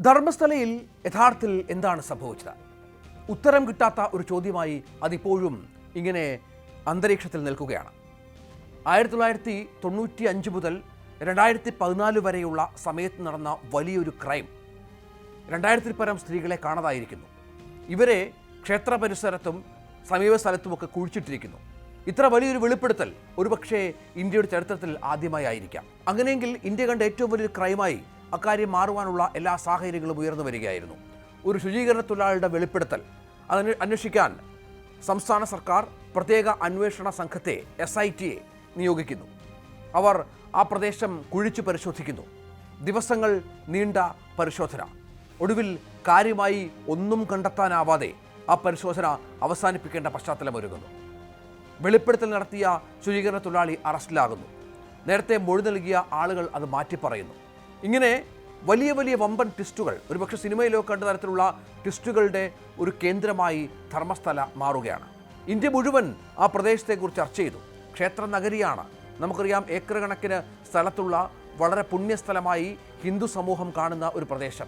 ധർമ്മസ്ഥലയിൽ യഥാർത്ഥത്തിൽ എന്താണ് സംഭവിച്ചത്? ഉത്തരം കിട്ടാത്ത ഒരു ചോദ്യമായി അതിപ്പോഴും ഇങ്ങനെ അന്തരീക്ഷത്തിൽ നിൽക്കുകയാണ്. ആയിരത്തി തൊള്ളായിരത്തി തൊണ്ണൂറ്റി അഞ്ച് മുതൽ രണ്ടായിരത്തി പതിനാല് വരെയുള്ള സമയത്ത് നടന്ന വലിയൊരു ക്രൈം രണ്ടായിരത്തിൽ പരം സ്ത്രീകളെ കാണാതായിരിക്കുന്നു. ഇവരെ ക്ഷേത്ര പരിസരത്തും സമീപ സ്ഥലത്തുമൊക്കെ കുഴിച്ചിട്ടിരിക്കുന്നു. ഇത്ര വലിയൊരു വെളിപ്പെടുത്തൽ ഒരുപക്ഷേ ഇന്ത്യയുടെ ചരിത്രത്തിൽ ആദ്യമായി ആയിരിക്കാം. അങ്ങനെയെങ്കിൽ ഇന്ത്യ കണ്ട ഏറ്റവും വലിയൊരു ക്രൈമായി അക്കാര്യം മാറുവാനുള്ള എല്ലാ സാഹചര്യങ്ങളും ഉയർന്നു വരികയായിരുന്നു. ഒരു ശുചീകരണ തൊഴിലാളിയുടെ വെളിപ്പെടുത്തൽ അതിന് അന്വേഷിക്കാൻ സംസ്ഥാന സർക്കാർ പ്രത്യേക അന്വേഷണ സംഘത്തെ എസ് ഐ ടിയെ നിയോഗിക്കുന്നു. അവർ ആ പ്രദേശം കുഴിച്ചു പരിശോധിക്കുന്നു. ദിവസങ്ങൾ നീണ്ട പരിശോധന. ഒടുവിൽ കാര്യമായി ഒന്നും കണ്ടെത്താനാവാതെ ആ പരിശോധന അവസാനിപ്പിക്കേണ്ട പശ്ചാത്തലം ഒരുങ്ങുന്നു. വെളിപ്പെടുത്തൽ നടത്തിയ ശുചീകരണ തൊഴിലാളി അറസ്റ്റിലാകുന്നു. നേരത്തെ മൊഴി നൽകിയ ആളുകൾ അത് മാറ്റിപ്പറയുന്നു. ഇങ്ങനെ വലിയ വലിയ വമ്പൻ ട്വിസ്റ്റുകൾ ഒരുപക്ഷെ സിനിമയിലോ കണ്ട തരത്തിലുള്ള ട്വിസ്റ്റുകളുടെ ഒരു കേന്ദ്രമായി ധർമ്മസ്ഥല മാറുകയാണ്. ഇന്ത്യ മുഴുവൻ ആ പ്രദേശത്തെക്കുറിച്ച് ചർച്ച ചെയ്തു. ക്ഷേത്ര നഗരിയാണ്. നമുക്കറിയാം ഏക്കർ കണക്കിന് സ്ഥലത്തുള്ള വളരെ പുണ്യസ്ഥലമായി ഹിന്ദു സമൂഹം കാണുന്ന ഒരു പ്രദേശം.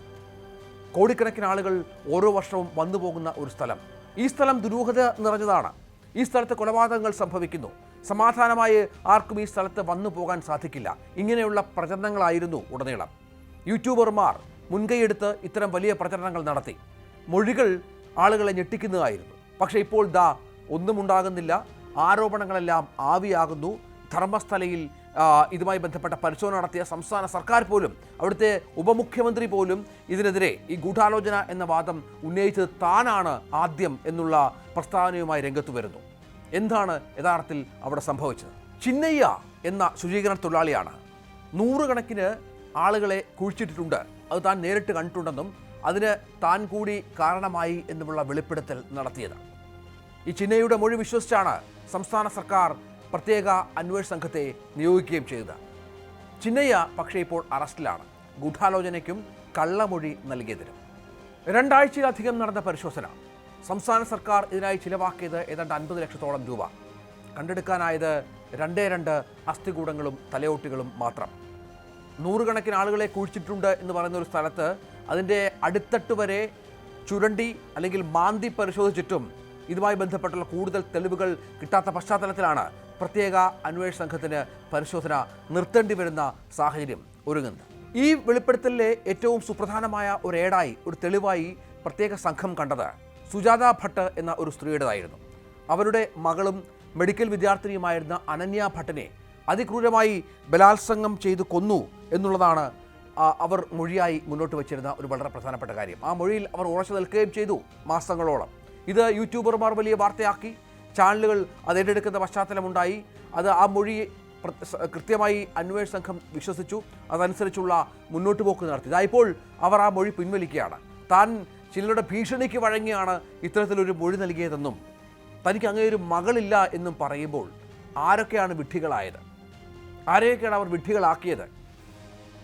കോടിക്കണക്കിന് ആളുകൾ ഓരോ വർഷവും വന്നു പോകുന്ന ഒരു സ്ഥലം. ഈ സ്ഥലം ദുരൂഹത നിറഞ്ഞതാണ്. ഈ സ്ഥലത്ത് കൊലപാതകങ്ങൾ സംഭവിക്കുന്നു. സമാധാനമായി ആർക്കും ഈ സ്ഥലത്ത് വന്നു പോകാൻ സാധിക്കില്ല. ഇങ്ങനെയുള്ള പ്രചരണങ്ങളായിരുന്നു ഉടനീളം. യൂട്യൂബർമാർ മുൻകൈയെടുത്ത് ഇത്തരം വലിയ പ്രചരണങ്ങൾ നടത്തി. മൊഴികൾ ആളുകളെ ഞെട്ടിക്കുന്നതായിരുന്നു. പക്ഷേ ഇപ്പോൾ ദാ ഒന്നും ഉണ്ടാകുന്നില്ല ആരോപണങ്ങളെല്ലാം ആവിയാകുന്നു. ധർമ്മസ്ഥലയിൽ ഇതുമായി ബന്ധപ്പെട്ട പരിശോധന നടത്തിയ സംസ്ഥാന സർക്കാർ പോലും അവിടുത്തെ ഉപമുഖ്യമന്ത്രി പോലും ഇതിനെതിരെ ഈ ഗൂഢാലോചന എന്ന വാദം ഉന്നയിച്ചത് താനാണ് ആദ്യം എന്നുള്ള പ്രസ്താവനയുമായി രംഗത്ത് വരുന്നു. എന്താണ് യഥാർത്ഥത്തിൽ അവിടെ സംഭവിച്ചത്? ചിന്നയ്യ എന്ന ശുചീകരണ തൊഴിലാളിയാണ്. നൂറുകണക്കിന് ആളുകളെ കുഴിച്ചിട്ടിട്ടുണ്ട്. അത് താൻ നേരിട്ട് കണ്ടിട്ടുണ്ടെന്നും അതിന് താൻ കൂടി കാരണമായി എന്നുമുള്ള വെളിപ്പെടുത്തൽ നടത്തിയത്. ഈ ചിന്നയുടെ മൊഴി വിശ്വസിച്ചാണ് സംസ്ഥാന സർക്കാർ പ്രത്യേക അന്വേഷണ സംഘത്തെ നിയോഗിക്കുകയും ചെയ്തത്. ചിന്നയ്യ പക്ഷേ ഇപ്പോൾ അറസ്റ്റിലാണ്. ഗൂഢാലോചനയ്ക്കും കള്ളമൊഴി നൽകിയതിനും. രണ്ടാഴ്ചയിലധികം നടന്ന പരിശോധന സംസ്ഥാന സർക്കാർ ഇതിനായി ചിലവാക്കിയത് ഏതാണ്ട് അൻപത് ലക്ഷത്തോളം രൂപ. കണ്ടെടുക്കാനായത് രണ്ടേ രണ്ട് അസ്ഥികൂടങ്ങളും തലയോട്ടികളും മാത്രം. നൂറുകണക്കിന് ആളുകളെ കുഴിച്ചിട്ടുണ്ട് എന്ന് പറയുന്ന ഒരു സ്ഥലത്ത് അതിന്റെ അടിത്തട്ട് വരെ ചുരണ്ടി അല്ലെങ്കിൽ മാന്തി പരിശോധിച്ചിട്ടും ഇതുമായി ബന്ധപ്പെട്ടുള്ള കൂടുതൽ തെളിവുകൾ കിട്ടാത്ത പശ്ചാത്തലത്തിലാണ് പ്രത്യേക അന്വേഷണ സംഘത്തിന് പരിശോധന നിർത്തേണ്ടി വരുന്ന സാഹചര്യം ഒരുങ്ങുന്നത്. ഈ വെളിപ്പെടുത്തലിലെ ഏറ്റവും സുപ്രധാനമായ ഒരു ഏടായി ഒരു തെളിവായി പ്രത്യേക സംഘം കണ്ടത് സുജാത ഭട്ട് എന്ന ഒരു സ്ത്രീയുടേതായിരുന്നു. അവരുടെ മകളും മെഡിക്കൽ വിദ്യാർത്ഥിനിയുമായിരുന്ന അനന്യ ഭട്ടിനെ അതിക്രൂരമായി ബലാത്സംഗം ചെയ്ത് കൊന്നു എന്നുള്ളതാണ് അവർ മൊഴിയായി മുന്നോട്ട് വച്ചിരുന്ന ഒരു വളരെ പ്രധാനപ്പെട്ട കാര്യം. ആ മൊഴിയിൽ അവർ ഉറച്ചു നിൽക്കുകയും ചെയ്തു മാസങ്ങളോളം. ഇത് യൂട്യൂബർമാർ വലിയ വാർത്തയാക്കി. ചാനലുകൾ അത് ഏറ്റെടുക്കുന്ന പശ്ചാത്തലമുണ്ടായി. അത് ആ മൊഴി കൃത്യമായി അന്വേഷണ സംഘം വിശ്വസിച്ചു. അതനുസരിച്ചുള്ള മുന്നോട്ട് പോക്ക് നടത്തി ഇതായിപ്പോൾ അവർ ആ മൊഴി പിൻവലിക്കുകയാണ്. താൻ ചിലരുടെ ഭീഷണിക്ക് വഴങ്ങിയാണ് ഇത്തരത്തിലൊരു മൊഴി നൽകിയതെന്നും തനിക്ക് അങ്ങനെ ഒരു മകളില്ല എന്നും പറയുമ്പോൾ ആരൊക്കെയാണ് വിഡ്ഢികളായത്? ആരെയൊക്കെയാണ് അവർ വിഡ്ഢികളാക്കിയത്?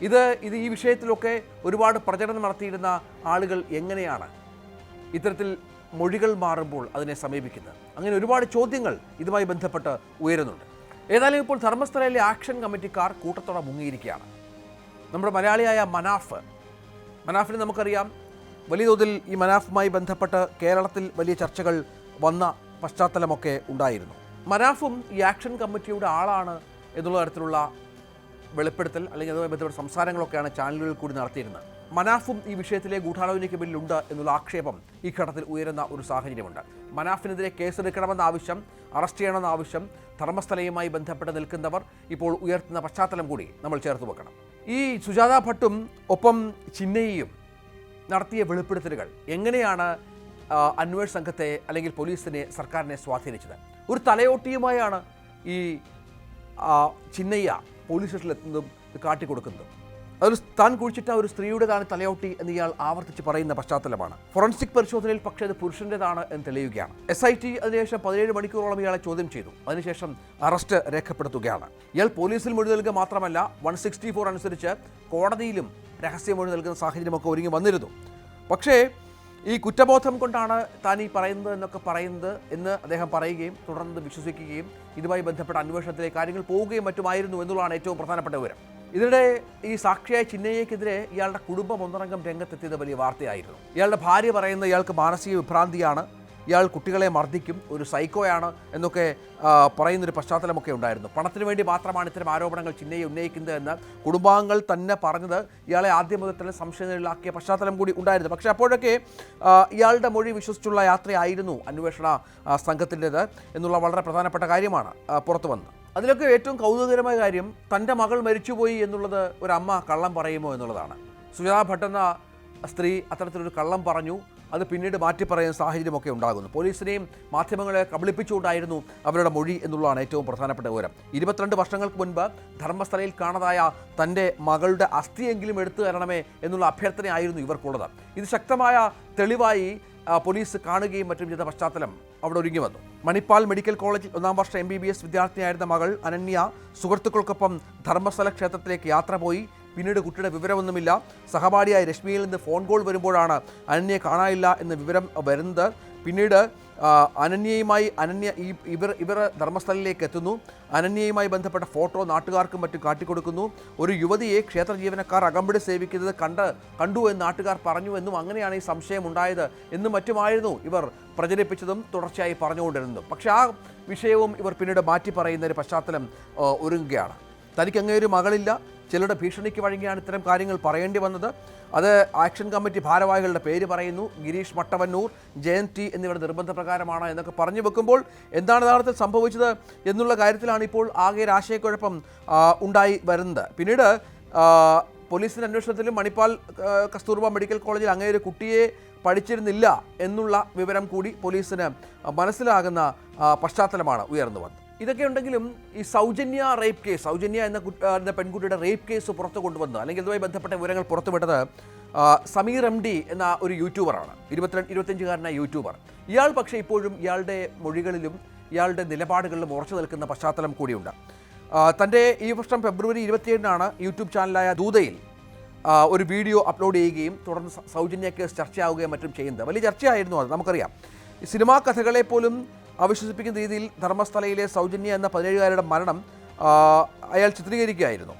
ഇത് ഇത് ഈ വിഷയത്തിലൊക്കെ ഒരുപാട് പ്രചരണം നടത്തിയിരുന്ന ആളുകൾ എങ്ങനെയാണ് ഇത്തരത്തിൽ മൊഴികൾ മാറുമ്പോൾ അതിനെ സമീപിക്കുന്നത്? അങ്ങനെ ഒരുപാട് ചോദ്യങ്ങൾ ഇതുമായി ബന്ധപ്പെട്ട് ഉയരുന്നുണ്ട്. ഏതായാലും ഇപ്പോൾ ധർമ്മസ്ഥലയിലെ ആക്ഷൻ കമ്മിറ്റിക്കാർ കൂട്ടത്തോടെ മുങ്ങിയിരിക്കുകയാണ്. നമ്മുടെ മലയാളിയായ മനാഫ്. മനാഫിനെ നമുക്കറിയാം. വലിയ തോതിൽ ഈ മനാഫുമായി ബന്ധപ്പെട്ട് കേരളത്തിൽ വലിയ ചർച്ചകൾ വന്ന പശ്ചാത്തലമൊക്കെ ഉണ്ടായിരുന്നു. മനാഫും ഈ ആക്ഷൻ കമ്മിറ്റിയുടെ ആളാണ് എന്നുള്ള തരത്തിലുള്ള വെളിപ്പെടുത്തൽ അല്ലെങ്കിൽ അതുമായി ബന്ധപ്പെട്ട സംസാരങ്ങളൊക്കെയാണ് ചാനലുകളിൽ കൂടി നടത്തിയിരുന്നത്. മനാഫും ഈ വിഷയത്തിലെ ഗൂഢാലോചനയ്ക്ക് പിന്നിലുണ്ട് എന്നുള്ള ആക്ഷേപം ഈ ഘട്ടത്തിൽ ഉയരുന്ന ഒരു സാഹചര്യമുണ്ട്. മനാഫിനെതിരെ കേസെടുക്കണമെന്ന ആവശ്യം അറസ്റ്റ് ചെയ്യണമെന്ന ആവശ്യം ധർമ്മസ്ഥലയുമായി ബന്ധപ്പെട്ട് നിൽക്കുന്നവർ ഇപ്പോൾ ഉയർത്തുന്ന പശ്ചാത്തലം കൂടി നമ്മൾ ചേർത്ത് വെക്കണം. ഈ സുജാത ഭട്ടും ഒപ്പം ചിന്നയും നടത്തിയ വെളിപ്പെടുത്തലുകൾ. എങ്ങനെയാണ് അന്വേഷണ സംഘത്തെ അല്ലെങ്കിൽ പോലീസിനെ സർക്കാരിനെ സ്വാധീനിച്ചത്? ഒരു തലയോട്ടിയുമായാണ് ഈ ചിന്നയ്യ പോലീസ് സ്റ്റേഷനിലെത്തുന്നതും ഇത് കാട്ടിക്കൊടുക്കുന്നതും. അതൊരു താൻ കുഴിച്ചിട്ട ഒരു സ്ത്രീയുടേതാണ് തലയോട്ടി എന്ന് ഇയാൾ ആവർത്തിച്ച് പറയുന്ന പശ്ചാത്തലമാണ്. ഫോറൻസിക് പരിശോധനയിൽ പക്ഷേ അത് പുരുഷന്റെതാണ് എന്ന് തെളിയുകയാണ്. എസ് ഐ ടി അതിനുശേഷം പതിനേഴ് മണിക്കൂറോളം ഇയാളെ ചോദ്യം ചെയ്തു. അതിനുശേഷം അറസ്റ്റ് രേഖപ്പെടുത്തുകയാണ്. ഇയാൾ പോലീസിൽ മൊഴി നൽകുക മാത്രമല്ല വൺ സിക്സ്റ്റി ഫോർ അനുസരിച്ച് കോടതിയിലും രഹസ്യമൊഴി നൽകുന്ന സാഹചര്യമൊക്കെ ഒരുങ്ങി വന്നിരുന്നു. പക്ഷേ ഈ കുറ്റബോധം കൊണ്ടാണ് താൻ ഈ പറയുന്നത് എന്നൊക്കെ പറയുന്നത് എന്ന് അദ്ദേഹം പറയുകയും തുടർന്ന് വിശ്വസിക്കുകയും ഇതുമായി ബന്ധപ്പെട്ട അന്വേഷണത്തിലെ കാര്യങ്ങൾ പോവുകയും മറ്റുമായിരുന്നു എന്നുള്ളതാണ് ഏറ്റവും പ്രധാനപ്പെട്ട വിവരം. ഇതിനിടെ ഈ സാക്ഷിയായ ചിന്നയ്യക്കെതിരെ ഇയാളുടെ കുടുംബം ഒന്നടങ്കം രംഗത്തെത്തിയത് വലിയ വാർത്തയായിരുന്നു. ഇയാളുടെ ഭാര്യ പറയുന്ന ഇയാൾക്ക് മാനസിക വിഭ്രാന്തിയാണ്. ഇയാൾ കുട്ടികളെ മർദ്ദിക്കും ഒരു സൈക്കോയാണ് എന്നൊക്കെ പറയുന്നൊരു പശ്ചാത്തലമൊക്കെ ഉണ്ടായിരുന്നു. പണത്തിന് വേണ്ടി മാത്രമാണ് ഇത്തരം ആരോപണങ്ങൾ ചിന്നയെ ഉന്നയിക്കുന്നത് എന്ന് കുടുംബാംഗങ്ങൾ തന്നെ പറഞ്ഞത് ഇയാളെ ആദ്യം മുതൽ തന്നെ സംശയനിലാക്കിയ പശ്ചാത്തലം കൂടി ഉണ്ടായിരുന്നു. പക്ഷേ അപ്പോഴൊക്കെ ഇയാളുടെ മൊഴി വിശ്വസിച്ചുള്ള യാത്രയായിരുന്നു അന്വേഷണ സംഘത്തിന്റെത് എന്നുള്ള വളരെ പ്രധാനപ്പെട്ട കാര്യമാണ് പുറത്തു വന്നത്. അതിലൊക്കെ ഏറ്റവും കൗതുകകരമായ കാര്യം തന്റെ മകൾ മരിച്ചുപോയി എന്നുള്ളത് ഒരു അമ്മ കള്ളം പറയുമോ എന്നുള്ളതാണ്. സുജാ ഭട്ട് എന്ന സ്ത്രീ അത്തരത്തിലൊരു കള്ളം പറഞ്ഞു. അത് പിന്നീട് മാറ്റി പറയുന്ന സാഹചര്യമൊക്കെ ഉണ്ടാകുന്നു. പോലീസിനെയും മാധ്യമങ്ങളെ കബളിപ്പിച്ചുകൊണ്ടായിരുന്നു അവരുടെ മൊഴി എന്നുള്ളതാണ് ഏറ്റവും പ്രധാനപ്പെട്ട വിവരം. ഇരുപത്തിരണ്ട് വർഷങ്ങൾക്ക് മുൻപ് ധർമ്മസ്ഥലയിൽ കാണാതായ തന്റെ മകളുടെ അസ്ഥിയെങ്കിലും എടുത്തു തരണമേ എന്നുള്ള അഭ്യർത്ഥനയായിരുന്നു ഇവർക്കുള്ളത്. ഇത് ശക്തമായ തെളിവായി പോലീസ് കാണുകയും മറ്റും ചെയ്ത പശ്ചാത്തലം അവിടെ ഒരുങ്ങി വന്നു. മണിപ്പാൽ മെഡിക്കൽ കോളേജിൽ ഒന്നാം വർഷ എം ബി ബി എസ് വിദ്യാർത്ഥിനിയായിരുന്ന മകൾ അനന്യ സുഹൃത്തുക്കൾക്കൊപ്പം ധർമ്മസ്ഥല ക്ഷേത്രത്തിലേക്ക് യാത്ര പോയി. പിന്നീട് കുട്ടിയുടെ വിവരമൊന്നുമില്ല. സഹപാഠിയായ രശ്മിയിൽ നിന്ന് ഫോൺ കോൾ വരുമ്പോഴാണ് അനന്യയെ കാണാനില്ല എന്ന വിവരം വരുന്നത്. പിന്നീട് അനന്യയുമായി അനന്യ ഈ ഇവർ ഇവർ ധർമ്മസ്ഥലിലേക്ക് എത്തുന്നു. അനന്യയുമായി ബന്ധപ്പെട്ട ഫോട്ടോ നാട്ടുകാർക്കും മറ്റും കാട്ടിക്കൊടുക്കുന്നു. ഒരു യുവതിയെ ക്ഷേത്ര ജീവനക്കാർ അകമ്പടി സേവിക്കുന്നത് കണ്ട് കണ്ടു എന്ന് നാട്ടുകാർ പറഞ്ഞു എന്നും അങ്ങനെയാണ് ഈ സംശയം ഉണ്ടായത് എന്നും മറ്റുമായിരുന്നു ഇവർ പ്രചരിപ്പിച്ചതും തുടർച്ചയായി പറഞ്ഞുകൊണ്ടിരുന്നതും. പക്ഷേ ആ വിഷയവും ഇവർ പിന്നീട് മാറ്റി പറയുന്ന ഒരു പശ്ചാത്തലം ഒരുങ്ങുകയാണ്. തനിക്ക് അങ്ങനെ ഒരു മകളില്ല. ചിലരുടെ ഭീഷണിക്ക് വഴങ്ങിയാണ് ഇത്തരം കാര്യങ്ങൾ പറയേണ്ടി വന്നത്. അത് ആക്ഷൻ കമ്മിറ്റി ഭാരവാഹികളുടെ പേര് പറയുന്നു. ഗിരീഷ് മട്ടവന്നൂർ ജയൻ ടി എന്നിവരുടെ നിർബന്ധപ്രകാരമാണ് എന്നൊക്കെ പറഞ്ഞു വെക്കുമ്പോൾ എന്താണ് യഥാർത്ഥത്തിൽ സംഭവിച്ചത് എന്നുള്ള കാര്യത്തിലാണ് ഇപ്പോൾ ആകെ ഒരു ആശയക്കുഴപ്പം ഉണ്ടായി വരുന്നത്. പിന്നീട് പോലീസിന്റെ അന്വേഷണത്തിലും മണിപ്പാൽ കസ്തൂർബ മെഡിക്കൽ കോളേജിൽ അങ്ങനെ ഒരു കുട്ടിയെ പഠിച്ചിരുന്നില്ല എന്നുള്ള വിവരം കൂടി പോലീസിന് മനസ്സിലാകുന്ന പശ്ചാത്തലമാണ് ഉയർന്നു വന്നത്. ഇതൊക്കെ ഉണ്ടെങ്കിലും ഈ സൗജന്യ റേപ്പ് കേസ് സൗജന്യ എന്ന എന്ന പെൺകുട്ടിയുടെ റേപ്പ് കേസ് പുറത്തു കൊണ്ടുവന്നത് അല്ലെങ്കിൽ ഇതുമായി ബന്ധപ്പെട്ട വിവരങ്ങൾ പുറത്തുവിട്ടത് സമീർ എം ഡി എന്ന ഒരു യൂട്യൂബറാണ്. ഇരുപത്തിരണ്ട് ഇരുപത്തഞ്ചുകാരനായ യൂട്യൂബർ. ഇയാൾ പക്ഷേ ഇപ്പോഴും ഇയാളുടെ മൊഴികളിലും ഇയാളുടെ നിലപാടുകളിലും ഉറച്ചു നിൽക്കുന്ന പശ്ചാത്തലം കൂടിയുണ്ട്. തന്റെ ഈ വർഷം ഫെബ്രുവരി ഇരുപത്തിയേഴിനാണ് യൂട്യൂബ് ചാനലായ ദൂതയിൽ ഒരു വീഡിയോ അപ്ലോഡ് ചെയ്യുകയും തുടർന്ന് സൗജന്യ കേസ് ചർച്ചയാവുകയും മറ്റും ചെയ്യുന്നത്. വലിയ ചർച്ചയായിരുന്നു അത് നമുക്കറിയാം. സിനിമാ കഥകളെ പോലും അവിശ്വസിപ്പിക്കുന്ന രീതിയിൽ ധർമ്മസ്ഥലയിലെ സൗജന്യ എന്ന പതിനേഴുകാരുടെ മരണം അയാൾ ചിത്രീകരിക്കുകയായിരുന്നു.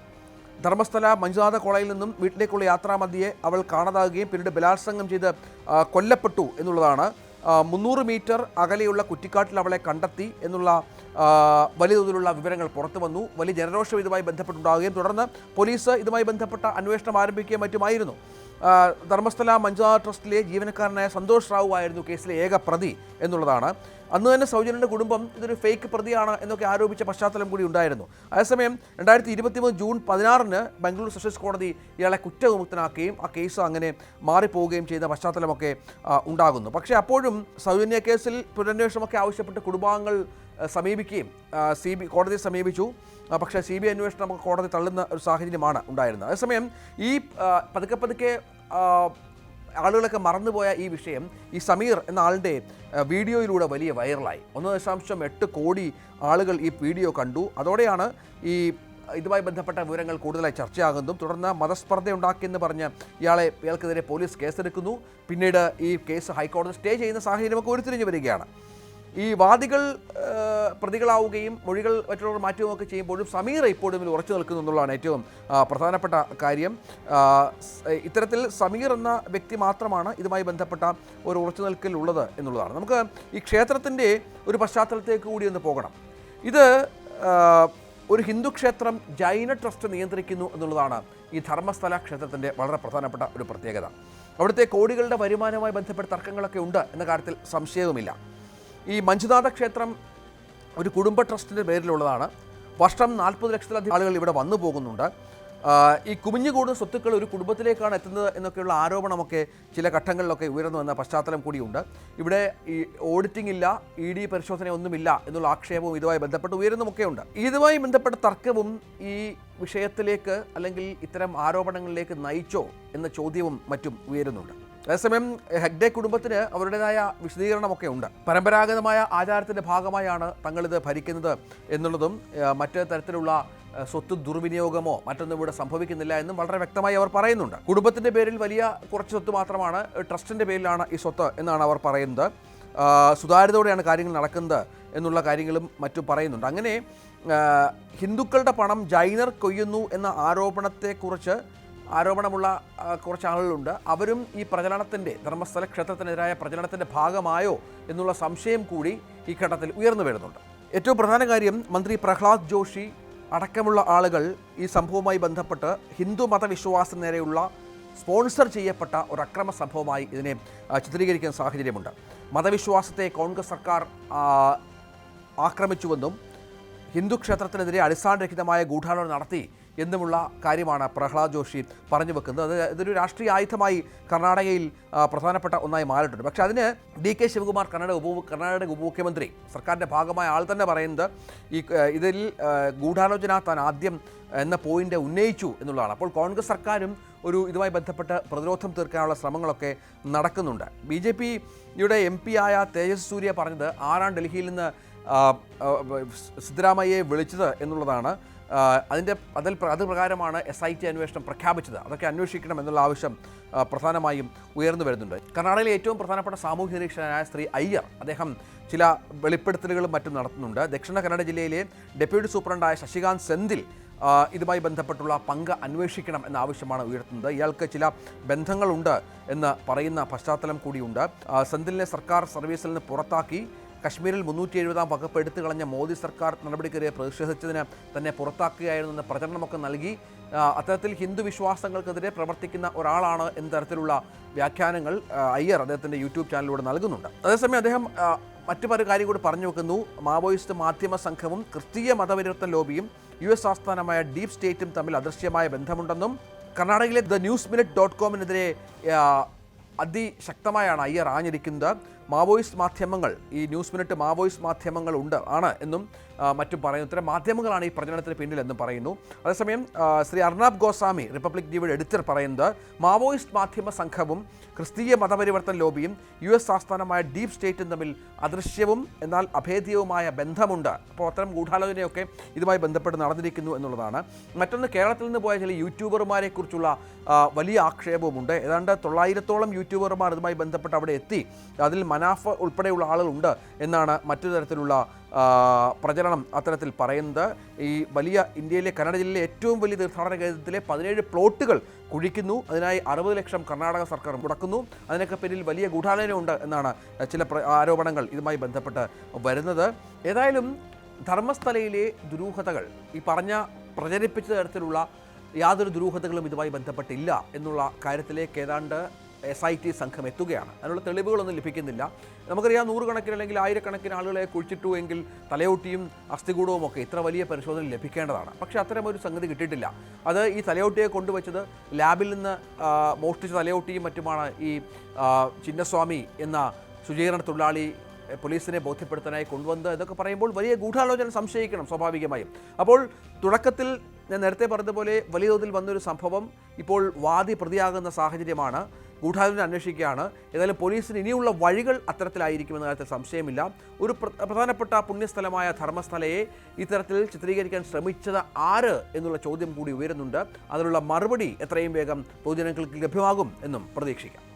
ധർമ്മസ്ഥല മഞ്ജുനാഥ കോളേജിൽ നിന്നും വീട്ടിലേക്കുള്ള യാത്രാമധ്യയെ അവൾ കാണാതാകുകയും പിന്നീട് ബലാത്സംഗം ചെയ്ത് കൊല്ലപ്പെട്ടു എന്നുള്ളതാണ്. മുന്നൂറ് മീറ്റർ അകലെയുള്ള കുറ്റിക്കാട്ടിൽ അവളെ കണ്ടെത്തി എന്നുള്ള വലിയ തോതിലുള്ള വിവരങ്ങൾ പുറത്തു വന്നു. വലിയ ജനരോഷം ഇതുമായി ബന്ധപ്പെട്ടുണ്ടാവുകയും തുടർന്ന് പോലീസ് ഇതുമായി ബന്ധപ്പെട്ട അന്വേഷണം ആരംഭിക്കുകയും മറ്റുമായിരുന്നു. ധർമ്മസ്ഥല മഞ്ജുനാഥ ട്രസ്റ്റിലെ ജീവനക്കാരനായ സന്തോഷ് റാവു ആയിരുന്നു കേസിലെ ഏക പ്രതി എന്നുള്ളതാണ്. അന്ന് തന്നെ സൗജന്യന്റെ കുടുംബം ഇതൊരു ഫേക്ക് പ്രതിയാണ് എന്നൊക്കെ ആരോപിച്ച പശ്ചാത്തലം കൂടി ഉണ്ടായിരുന്നു. അതേസമയം രണ്ടായിരത്തി ഇരുപത്തിമൂന്ന് ജൂൺ പതിനാറിന് ബംഗളൂരു സെഷൻസ് കോടതി ഇയാളെ കുറ്റവിമുക്തനാക്കുകയും ആ കേസ് അങ്ങനെ മാറിപ്പോവുകയും ചെയ്ത പശ്ചാത്തലമൊക്കെ ഉണ്ടാകുന്നു. പക്ഷേ അപ്പോഴും സൗജന്യ കേസിൽ പുനരന്വേഷണമൊക്കെ ആവശ്യപ്പെട്ട് കുടുംബാംഗങ്ങൾ സമീപിക്കുകയും സി ബി കോടതിയെ സമീപിച്ചു. പക്ഷേ സി ബി ഐ അന്വേഷണം കോടതി തള്ളുന്ന ഒരു സാഹചര്യമാണ് ഉണ്ടായിരുന്നത്. അതേസമയം ഈ പതുക്കെ പതുക്കെ ആളുകളൊക്കെ മറന്നുപോയ ഈ വിഷയം ഈ സമീർ എന്ന ആളുടെ വീഡിയോയിലൂടെ വലിയ വൈറലായി. ഒന്ന് ദശാംശം എട്ട് കോടി ആളുകൾ ഈ വീഡിയോ കണ്ടു. അതോടെയാണ് ഈ ഇതുമായി ബന്ധപ്പെട്ട വിവരങ്ങൾ കൂടുതലായി ചർച്ചയാകുന്നതും. തുടർന്ന് മതസ്പർദ്ധ ഉണ്ടാക്കിയെന്ന് പറഞ്ഞ് ഇയാളെ ഇയാൾക്കെതിരെ പോലീസ് കേസെടുക്കുന്നു. പിന്നീട് ഈ കേസ് ഹൈക്കോടതി സ്റ്റേ ചെയ്യുന്ന സാഹചര്യമൊക്കെ ഉരുത്തിരിഞ്ഞു വരികയാണ്. ഈ വാദികൾ പ്രതികളാവുകയും മൊഴികൾ മറ്റുള്ളവർ മാറ്റുകയൊക്കെ ചെയ്യുമ്പോഴും സമീർ ഇപ്പോഴും ഇതിൽ ഉറച്ചു നിൽക്കുന്നു എന്നുള്ളതാണ് ഏറ്റവും പ്രധാനപ്പെട്ട കാര്യം. ഇത്തരത്തിൽ സമീർ എന്ന വ്യക്തി മാത്രമാണ് ഇതുമായി ബന്ധപ്പെട്ട ഒരു ഉറച്ചു നിൽക്കലുള്ളത് എന്നുള്ളതാണ്. നമുക്ക് ഈ ക്ഷേത്രത്തിന്റെ ഒരു പശ്ചാത്തലത്തേക്ക് കൂടി ഒന്ന് പോകണം. ഇത് ഒരു ഹിന്ദു ക്ഷേത്രം ജൈന ട്രസ്റ്റ് നിയന്ത്രിക്കുന്നു എന്നുള്ളതാണ് ഈ ധർമ്മസ്ഥല ക്ഷേത്രത്തിന്റെ വളരെ പ്രധാനപ്പെട്ട ഒരു പ്രത്യേകത. അവിടുത്തെ കോടികളുടെ വരുമാനവുമായി ബന്ധപ്പെട്ട തർക്കങ്ങളൊക്കെ ഉണ്ട് എന്ന കാര്യത്തിൽ സംശയവുമില്ല. ഈ മഞ്ജുനാഥ ക്ഷേത്രം ഒരു കുടുംബ ട്രസ്റ്റിന്റെ പേരിലുള്ളതാണ്. വർഷം നാൽപ്പത് ലക്ഷത്തിലധികം ആളുകൾ ഇവിടെ വന്നു പോകുന്നുണ്ട്. ഈ കുമിഞ്ഞുകൂടുന്ന സ്വത്തുക്കൾ ഒരു കുടുംബത്തിലേക്കാണ് എത്തുന്നത് എന്നൊക്കെയുള്ള ആരോപണമൊക്കെ ചില ഘട്ടങ്ങളിലൊക്കെ ഉയർന്നു വന്ന പശ്ചാത്തലം കൂടിയുണ്ട്. ഇവിടെ ഈ ഓഡിറ്റിംഗ് ഇല്ല ഇ ഡി പരിശോധന ഒന്നുമില്ല എന്നുള്ള ആക്ഷേപവും ഇതുമായി ബന്ധപ്പെട്ട് ഉയരുന്നുമൊക്കെ ഉണ്ട് ഇതുമായി ബന്ധപ്പെട്ട തർക്കവും ഈ വിഷയത്തിലേക്ക് അല്ലെങ്കിൽ ഇത്തരം ആരോപണങ്ങളിലേക്ക് നയിച്ചോ എന്ന ചോദ്യവും മറ്റും ഉയരുന്നുണ്ട്. അതേസമയം ഹെഗ്ഡെ കുടുംബത്തിന് അവരുടേതായ വിശദീകരണമൊക്കെ ഉണ്ട്. പരമ്പരാഗതമായ ആചാരത്തിന്റെ ഭാഗമായാണ് തങ്ങളിത് ഭരിക്കുന്നത് എന്നുള്ളതും മറ്റു തരത്തിലുള്ള സ്വത്ത് ദുർവിനിയോഗമോ മറ്റൊന്നും ഇവിടെ സംഭവിക്കുന്നില്ല എന്നും വളരെ വ്യക്തമായി അവർ പറയുന്നുണ്ട്. കുടുംബത്തിന്റെ പേരിൽ വലിയ കുറച്ച് സ്വത്ത് മാത്രമാണ് ട്രസ്റ്റിന്റെ പേരിലാണ് ഈ സ്വത്ത് എന്നാണ് അവർ പറയുന്നത്. സുതാര്യതയോടെയാണ് കാര്യങ്ങൾ നടക്കുന്നത് എന്നുള്ള കാര്യങ്ങളും മറ്റും പറയുന്നുണ്ട്. അങ്ങനെ ഹിന്ദുക്കളുടെ പണം ജൈനർ കൊയ്യുന്നു എന്ന ആരോപണത്തെക്കുറിച്ച് ആരോപണമുള്ള കുറച്ച് ആളുകളുണ്ട്. അവരും ഈ പ്രചരണത്തിന്റെ ധർമ്മസ്ഥല ക്ഷേത്രത്തിനെതിരായ പ്രചരണത്തിന്റെ ഭാഗമായോ എന്നുള്ള സംശയം കൂടി ഈ ഘട്ടത്തിൽ ഉയർന്നു വരുന്നുണ്ട്. ഏറ്റവും പ്രധാന കാര്യം മന്ത്രി പ്രഹ്ലാദ് ജോഷി അടക്കമുള്ള ആളുകൾ ഈ സംഭവവുമായി ബന്ധപ്പെട്ട് ഹിന്ദു മതവിശ്വാസം നേരെയുള്ള സ്പോൺസർ ചെയ്യപ്പെട്ട ഒരു അക്രമ സംഭവമായി ഇതിനെ ചിത്രീകരിക്കുന്ന സാഹചര്യമുണ്ട്. മതവിശ്വാസത്തെ കോൺഗ്രസ് സർക്കാർ ആക്രമിച്ചുവെന്നും ഹിന്ദു ക്ഷേത്രത്തിനെതിരെ അടിസ്ഥാനരഹിതമായ ഗൂഢാലോചന നടത്തി എന്നുമുള്ള കാര്യമാണ് പ്രഹ്ലാദ് ജോഷി പറഞ്ഞു വെക്കുന്നത്. അത് ഇതൊരു രാഷ്ട്രീയ ആയുധമായി കർണാടകയിൽ പ്രധാനപ്പെട്ട ഒന്നായി മാറിയിട്ടുണ്ട്. പക്ഷേ അതിന് ഡി കെ ശിവകുമാർ കർണാടക ഉപ കർണാടക ഉപമുഖ്യമന്ത്രി സർക്കാരിന്റെ ഭാഗമായ ആൾ തന്നെ പറയുന്നത് ഈ ഇതിൽ ഗൂഢാലോചന താൻ ആദ്യം എന്ന പോയിന്റ് ഉന്നയിച്ചു എന്നുള്ളതാണ്. അപ്പോൾ കോൺഗ്രസ് സർക്കാരും ഒരു ഇതുമായി ബന്ധപ്പെട്ട് പ്രതിരോധം തീർക്കാനുള്ള ശ്രമങ്ങളൊക്കെ നടക്കുന്നുണ്ട്. ബി ജെ പിയുടെ എം പി ആയ തേജസ് സൂര്യ പറഞ്ഞത് ആരാണ് ഡൽഹിയിൽ നിന്ന് സിദ്ധരാമയ്യയെ വിളിച്ചത് എന്നുള്ളതാണ് അതിന്റെ അതിൽ അത് പ്രകാരമാണ് എസ് ഐ ടി അന്വേഷണം പ്രഖ്യാപിച്ചത്. അതൊക്കെ അന്വേഷിക്കണം എന്നുള്ള ആവശ്യം പ്രധാനമായും ഉയർന്നു വരുന്നുണ്ട്. കർണാടകയിലെ ഏറ്റവും പ്രധാനപ്പെട്ട സാമൂഹ്യ നിരീക്ഷകനായ ശ്രീ അയ്യർ അദ്ദേഹം ചില വെളിപ്പെടുത്തലുകളും മറ്റും നടത്തുന്നുണ്ട്. ദക്ഷിണ കന്നഡ ജില്ലയിലെ ഡെപ്യൂട്ടി സൂപ്രണ്ടായ ശശികാന്ത് സെന്തിൽ ഇതുമായി ബന്ധപ്പെട്ടുള്ള പങ്ക് അന്വേഷിക്കണം എന്ന ആവശ്യമാണ് ഉയർത്തുന്നത്. ഇയാൾക്ക് ചില ബന്ധങ്ങളുണ്ട് എന്ന് പറയുന്ന പശ്ചാത്തലം കൂടിയുണ്ട്. സെന്തിലിനെ സർക്കാർ സർവീസിൽ നിന്ന് പുറത്താക്കി. കശ്മീരിൽ മുന്നൂറ്റി എഴുപതാം വകുപ്പ് എടുത്തു കളഞ്ഞ മോദി സർക്കാർ നടപടിക്കെതിരെ പ്രതിഷേധിച്ചതിന് തന്നെ പുറത്താക്കുകയായിരുന്നു എന്ന പ്രചരണമൊക്കെ നൽകി. അത്തരത്തിൽ ഹിന്ദു വിശ്വാസങ്ങൾക്കെതിരെ പ്രവർത്തിക്കുന്ന ഒരാളാണ് എന്ന തരത്തിലുള്ള വ്യാഖ്യാനങ്ങൾ അയ്യർ അദ്ദേഹത്തിന്റെ യൂട്യൂബ് ചാനലിലൂടെ നൽകുന്നുണ്ട്. അതേസമയം അദ്ദേഹം മറ്റു പല കാര്യം കൂടി പറഞ്ഞു വെക്കുന്നു. മാവോയിസ്റ്റ് മാധ്യമ സംഘവും ക്രിസ്തീയ മതപരിവർത്തൻ ലോബിയും യു എസ് ആസ്ഥാനമായ ഡീപ് സ്റ്റേറ്റും തമ്മിൽ അദൃശ്യമായ ബന്ധമുണ്ടെന്നും കർണാടകയിലെ ദ ന്യൂസ് മിനിറ്റ് ഡോട്ട് കോമിനെതിരെ അതിശക്തമായാണ് അയ്യർ ആഞ്ഞിരിക്കുന്നത് മാവോയിസ്റ്റ് മാധ്യമങ്ങൾ ഈ ന്യൂസ് മിനിറ്റ് മാവോയിസ്റ്റ് മാധ്യമങ്ങൾ ഉണ്ട് ആണ് എന്നും മറ്റും പറയുന്നു. ഇത്തരം മാധ്യമങ്ങളാണ് ഈ പ്രചരണത്തിന് പിന്നിലെന്നും പറയുന്നു. അതേസമയം ശ്രീ അർണാബ് ഗോസ്വാമി റിപ്പബ്ലിക് ടിവിയുടെ എഡിറ്റർ പറയുന്നത് മാവോയിസ്റ്റ് മാധ്യമ സംഘവും ക്രിസ്തീയ മതപരിവർത്തന ലോബിയും യു എസ് ആസ്ഥാനമായ ഡീപ് സ്റ്റേറ്റും തമ്മിൽ അദൃശ്യവും എന്നാൽ അഭേദ്യവുമായ ബന്ധമുണ്ട്. അപ്പോൾ അത്തരം ഗൂഢാലോചനയൊക്കെ ഇതുമായി ബന്ധപ്പെട്ട് നടന്നിരിക്കുന്നു എന്നുള്ളതാണ്. മറ്റൊന്ന് കേരളത്തിൽ നിന്ന് പോയ ചില യൂട്യൂബർമാരെ കുറിച്ചുള്ള വലിയ ആക്ഷേപവുമുണ്ട്. ഏതാണ്ട് തൊള്ളായിരത്തോളം യൂട്യൂബർമാർ ഇതുമായി ബന്ധപ്പെട്ട് അവിടെ എത്തി. അതിൽ മനാഫ് ഉൾപ്പെടെയുള്ള ആളുകളുണ്ട് എന്നാണ് മറ്റൊരു തരത്തിലുള്ള പ്രചരണം അത്തരത്തിൽ പറയുന്നത്. ഈ വലിയ ഇന്ത്യയിലെ കന്നഡ ജില്ലയിലെ ഏറ്റവും വലിയ തീർത്ഥാടന കേന്ദ്രത്തിലെ പതിനേഴ് പ്ലോട്ടുകൾ കുഴിക്കുന്നു. അതിനായി അറുപത് ലക്ഷം കർണാടക സർക്കാർ മുടക്കുന്നു. അതിനൊക്കെ പിന്നിൽ വലിയ ഗൂഢാലോചനയുണ്ട് എന്നാണ് ചില ആരോപണങ്ങൾ ഇതുമായി ബന്ധപ്പെട്ട് വരുന്നത്. ഏതായാലും ധർമ്മസ്ഥലയിലെ ദുരൂഹതകൾ ഈ പറഞ്ഞ പ്രചരിപ്പിച്ച തരത്തിലുള്ള യാതൊരു ദുരൂഹതകളും ഇതുമായി ബന്ധപ്പെട്ടില്ല എന്നുള്ള കാര്യത്തിലേക്ക് ഏതാണ്ട് എസ് ഐ ടി സംഘം എത്തുകയാണ്. അതിനുള്ള തെളിവുകളൊന്നും ലഭിക്കുന്നില്ല. നമുക്കറിയാം നൂറുകണക്കിന് അല്ലെങ്കിൽ ആയിരക്കണക്കിന് ആളുകളെ കുഴിച്ചിട്ടു എങ്കിൽ തലയോട്ടിയും അസ്ഥികൂടവും ഒക്കെ ഇത്ര വലിയ പരിശോധന ലഭിക്കേണ്ടതാണ്. പക്ഷേ ഒരു സംഗതി കിട്ടിയിട്ടില്ല. അത് ഈ തലയോട്ടിയെ കൊണ്ടുവച്ചത് ലാബിൽ നിന്ന് മോഷ്ടിച്ച തലയോട്ടിയും മറ്റുമാണ് ഈ ചിന്നസ്വാമി എന്ന ശുചീകരണ തൊഴിലാളി പോലീസിനെ ബോധ്യപ്പെടുത്താനായി കൊണ്ടുവന്നത് എന്നൊക്കെ പറയുമ്പോൾ വലിയ ഗൂഢാലോചന സംശയിക്കണം സ്വാഭാവികമായും. അപ്പോൾ തുടക്കത്തിൽ ഞാൻ നേരത്തെ പറഞ്ഞതുപോലെ വലിയ തോതിൽ വന്നൊരു സംഭവം ഇപ്പോൾ വാദി പ്രതിയാകുന്ന സാഹചര്യമാണ്. ഗൂഢാലോചന അന്വേഷിക്കുകയാണ്. ഏതായാലും പോലീസിന് ഇനിയുള്ള വഴികൾ അത്തരത്തിലായിരിക്കുമെന്ന കാര്യത്തിൽ സംശയമില്ല. ഒരു പ്ര- പ്രധാനപ്പെട്ട പുണ്യസ്ഥലമായ ധർമ്മസ്ഥലയെ ഇത്തരത്തിൽ ചിത്രീകരിക്കാൻ ശ്രമിച്ചത് ആര് എന്നുള്ള ചോദ്യം കൂടി ഉയരുന്നുണ്ട്. അതിനുള്ള മറുപടി എത്രയും വേഗം പൊതുജനങ്ങൾക്ക് ലഭ്യമാകും എന്നും പ്രതീക്ഷിക്കാം.